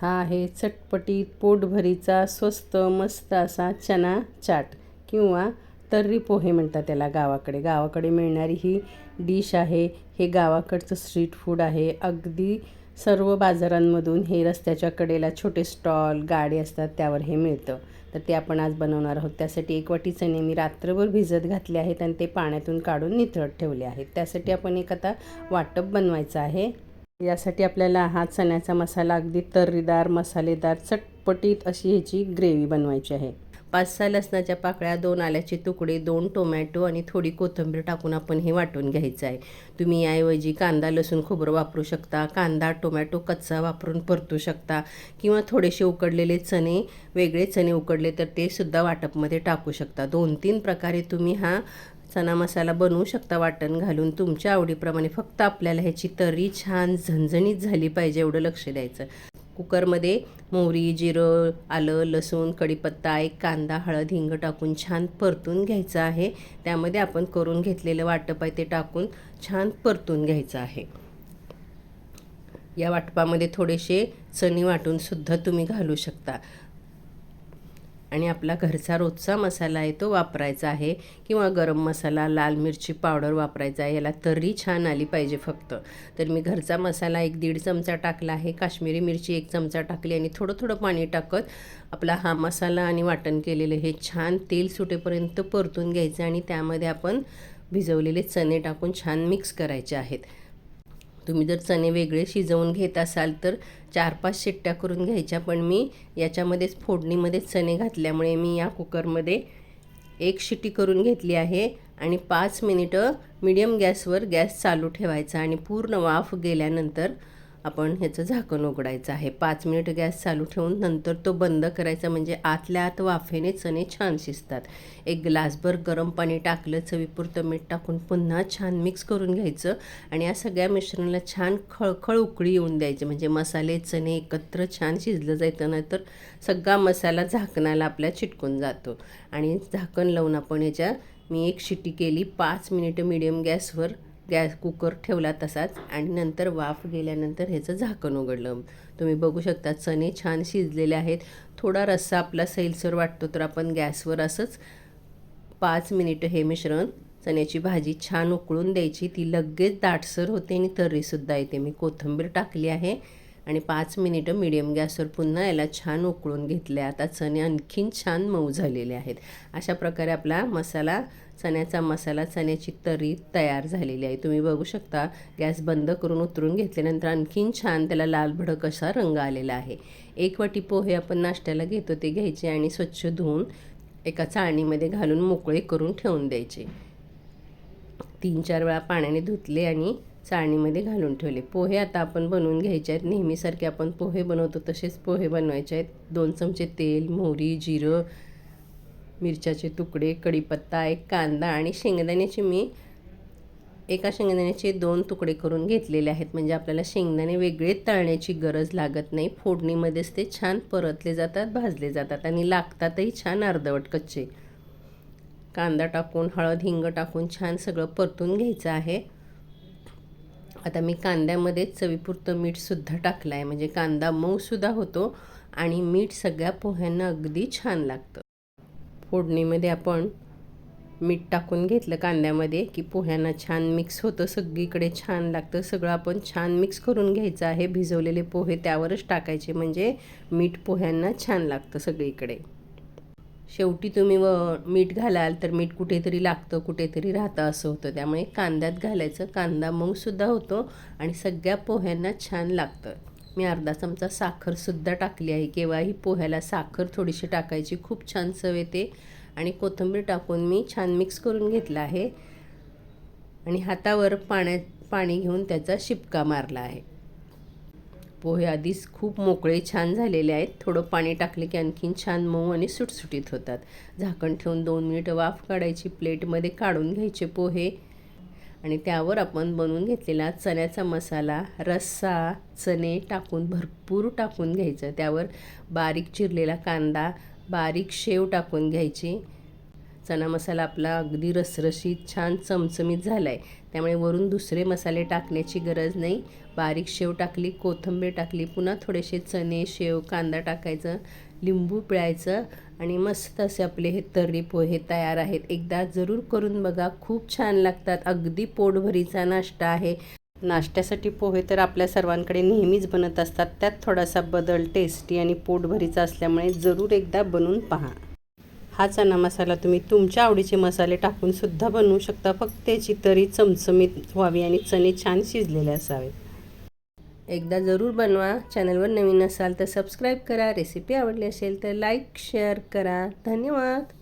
हा आहे चटपटीत पोटभरीचा स्वस्त मस्त असा चना चाट किंवा तर्री पोहे म्हणतात त्याला गावाकडे. गावाकडे मिळणारी ही डिश आहे. हे गावाकडचं स्ट्रीट फूड आहे. अगदी सर्व बाजारांमधून हे रस्त्याच्या कडेला छोटे स्टॉल गाडी असतात त्यावर हे मिळतं. तर ते आपण आज बनवणार आहोत. त्यासाठी एक वाटी चणे मी रात्रभर भिजत घातले आहेत आणि ते पाण्यातून काढून निथळत ठेवले आहेत. त्यासाठी आपण एक आता वाटप बनवायचं आहे. यासाठी आपल्याला हा चण्याचा मसाला अगदी तर्रीदार मसालेदार चटपटीत अशी ह्याची ग्रेव्ही बनवायची आहे. पाच सहा लसणाच्या पाकळ्या दोन आल्याचे तुकडे दोन टोमॅटो आणि थोडी कोथिंबीर टाकून आपण हे वाटून घ्यायचं आहे. तुम्ही याऐवजी कांदा लसूण खोबरं वापरू शकता कांदा टोमॅटो कच्चा वापरून परतू शकता किंवा थोडेसे उकडलेले चणे वेगळे चणे उकडले तर ते सुद्धा वाटपमध्ये टाकू शकता. दोन तीन प्रकारे तुम्ही हा चना मसाला बनवू शकता वाटण घालून. तुमच्या आवडीप्रमाणे फक्त आपल्याला ह्याची तरी छान झणझणीत झाली पाहिजे एवढं लक्ष द्यायचं. कुकरमध्ये मोहरी जिरं आलं लसूण कढीपत्ता एक कांदा हळद हिंग टाकून छान परतून घ्यायचं आहे. त्यामध्ये आपण करून घेतलेलं वाटप आहे ते टाकून छान परतून घ्यायचं आहे. या वाटपामध्ये थोडेसे चणी वाटून सुद्धा तुम्ही घालू शकता. आणि आपला घरचा रोजचा मसाला आहे तो वापरायचा आहे किंवा गरम मसाला लाल मिरची पावडर वापरायचा आहे याला तरी छान आली पाहिजे फक्त. तर मी घरचा मसाला एक दीड चमचा टाकला आहे काश्मीरी मिरची एक चमचा टाकली आणि थोडं थोडं पाणी टाकत आपला हा मसाला आणि वाटण केलेलं हे छान तेल सुटेपर्यंत परतून घ्यायचं आणि त्यामध्ये आपण भिजवलेले चणे टाकून छान मिक्स करायचे आहेत. तुम्ही जर चणे वेगळे शिजवून घेत असाल तर चार पाच शिट्ट्या करून घ्यायच्या. पण मी याच्यामध्येच फोडणीमध्ये चणे घातल्यामुळे मी या कुकरमध्ये एक शिट्टी करून घेतली आहे आणि पाच मिनिटं मिडियम गॅसवर गॅस चालू ठेवायचा आणि पूर्ण वाफ गेल्यानंतर आपण ह्याचं झाकण उघडायचं आहे. पाच मिनिट गॅस चालू ठेवून नंतर तो बंद करायचा म्हणजे आतल्या आत वाफेने चणे छान शिजतात. एक ग्लासभर गरम पाणी टाकलं चवीपुरतं मीठ टाकून पुन्हा छान मिक्स करून घ्यायचं आणि या सगळ्या मिश्रणाला छान खळखळ उकळी येऊन द्यायची. म्हणजे मसाले चणे एकत्र छान शिजलं जायचं नाही तर सगळा मसाला झाकणाला आपल्या चिटकून जातो. आणि झाकण लावून आपण याच्या मी एक शिट्टी केली पाच मिनिटं मिडियम गॅसवर गॅस कुकर ठेवला तसाच आणि नंतर वाफ गेल्यानंतर ह्याचं झाकण उघडलं. तुम्ही बघू शकता चणे छान शिजलेले आहेत. थोडा रस्सा आपला सैलसर वाटतो तर आपण गॅसवर असंच पाच मिनिटं हे मिश्रण चण्याची भाजी छान उकळून द्यायची. ती लगेच दाटसर होते आणि तर्रीसुद्धा येते. मी कोथिंबीर टाकली आहे आणि पाच मिनिटं मिडियम गॅसवर पुन्हा याला छान उकळून घेतले. आता चणे आणखीन छान मऊ झालेले आहेत. अशा प्रकारे आपला मसाला चण्याचा मसाला चण्याची तरी तयार झालेली आहे. तुम्ही बघू शकता गॅस बंद करून उतरून घेतल्यानंतर आणखीन छान त्याला लाल भडक असा रंग आलेला आहे. एक वाटी पोहे आपण नाश्त्याला घेतो ते घ्यायचे आणि स्वच्छ धुवून एका चाळणीमध्ये घालून मोकळे करून ठेवून द्यायचे. तीन चार वेळा पाण्याने धुतले आणि चाळणीमध्ये घालून ठेवले. पोहे आता आपण बनवून घ्यायचे आहेत. नेहमीसारखे आपण पोहे बनवतो तसेच पोहे बनवायचे आहेत. दोन चमचे तेल मोहरी जिरं मिरच्याचे तुकडे कढीपत्ता एक कांदा आणि शेंगदाण्याचे मी एका शेंगदाण्याचे दोन तुकडे करून घेतलेले आहेत. म्हणजे आपल्याला शेंगदाणे वेगळे तळण्याची गरज लागत नाही. फोडणीमध्येच ते छान परतले जातात भाजले जातात आणि लागतातही छान अर्धवट कच्चे. कांदा टाकून हळद हिंग टाकून छान सगळं परतून घ्यायचं आहे. आता मी कांद्यामध्ये चवीपुरतं मीठसुद्धा टाकलं आहे म्हणजे कांदा मऊसुद्धा होतो आणि मीठ सगळ्या पोह्यांना अगदी छान लागतं. फोडणीमध्ये आपण मीठ टाकून घेतलं कांद्यामध्ये की पोह्यांना छान मिक्स होतं. सगळीकडे छान लागतं. सगळं आपण छान मिक्स करून घ्यायचं आहे. भिजवलेले पोहे त्यावरच टाकायचे. म्हणजे मीठ पोह्यांना छान लागतं सगळीकडे. शेवटी तुम्ही व मीठ घालाल तर मीठ कुठेतरी लागतं कुठेतरी राहतं असं होतं. त्यामुळे कांद्यात घालायचं. कांदा मऊसुद्धा होतो आणि सगळ्या पोह्यांना छान लागतं. मी अर्धा चमचा साखरसुद्धा टाकली आहे. केव्हाही पोह्याला साखर थोडीशी टाकायची. खूप छान चव येते. आणि कोथिंबीर टाकून मी छान मिक्स करून घेतला आहे. आणि हातावर पाण्यात पाणी घेऊन त्याचा शिपका मारला आहे. पोहे आधीच खूप मोकळे छान झालेले आहेत. थोडं पाणी टाकले की आणखीन छान मऊ आणि सुटसुटीत होतात. झाकण ठेवून दोन मिनिटं वाफ काढायची. प्लेटमध्ये काढून घ्यायचे पोहे. आणि त्यावर आपण बनवून घेतलेला चण्याचा मसाला रस्सा चणे टाकून भरपूर टाकून घ्यायचं. त्यावर बारीक चिरलेला कांदा बारीक शेव टाकून घ्यायची. चणा मसाला आपला अगदी रसरशीत छान चमचमीत झाला आहे त्यामुळे वरून दुसरे मसाले टाकण्याची गरज नाही. बारीक शेव टाकली कोथिंबीर टाकली पुन्हा थोडेसे चणे शेव कांदा टाकायचं लिंबू पिळायचं आणि मस्त असे आपले हे तर्री पोहे तयार आहेत. एकदा जरूर करून बघा. खूप छान लागतात. अगदी पोटभरीचा नाश्ता आहे. नाश्त्यासाठी पोहे तर आपल्या सर्वांकडे नेहमीच बनत असतात. त्यात थोडासा बदल टेस्टी आणि पोटभरीचा असल्यामुळे जरूर एकदा बनवून पहा. हा चना मसाला तुम्ही तुमच्या आवडीचे मसाले टाकून सुद्धा बनवू शकता. फक्त त्याची तरी चमचमीत व्हावी आणि चणे छान शिजलेले असावेत एकदा जरूर बनवा. चॅनलवर नवीन असाल तर सबस्क्राईब करा. रेसिपी आवडली असेल तर लाईक शेअर करा. धन्यवाद.